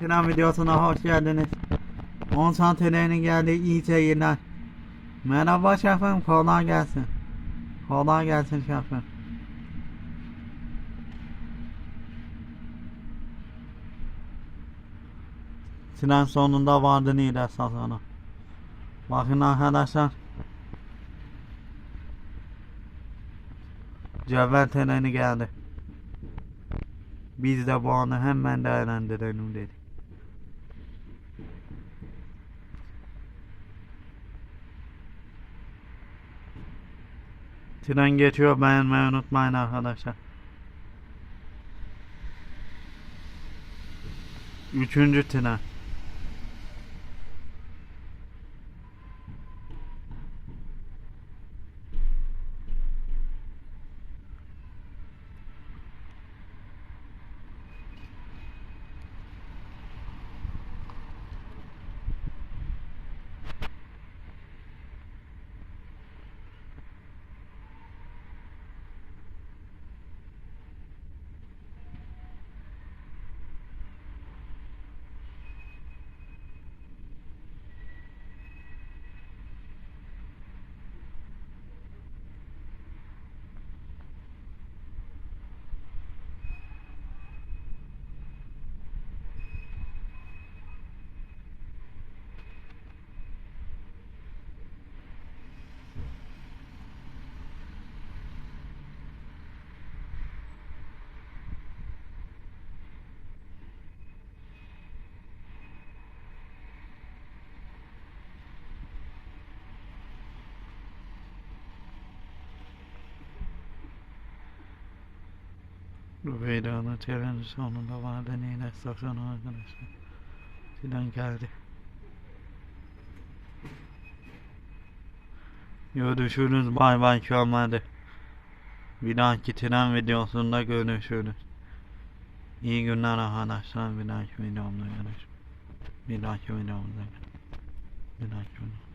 Tren videosuna hoş geldiniz. 10 santimenin geldiği iyi seyirler. Merhaba şefim, kolay gelsin. Kolay gelsin şefim. Tren sonunda vardı Niğde stasyonu. Bakın arkadaşlar. Cevher treni geldi. Biz de bu anı hemen değerlendirelim dedik. Tren geçiyor beğenmeyi unutmayın arkadaşlar. Üçüncü tren. Rüveyda'nın trenin sonunda vardı Niğde stasyonu arkadaşlar. Tren geldi. Görüşürüz bay bay kömerde. Bir dahaki tren videosunda görüşürüz. İyi günler arkadaşlar. Bir dahaki videomda görüşürüz. Bir dahaki videomda görüşürüz. Bir dahaki videomda.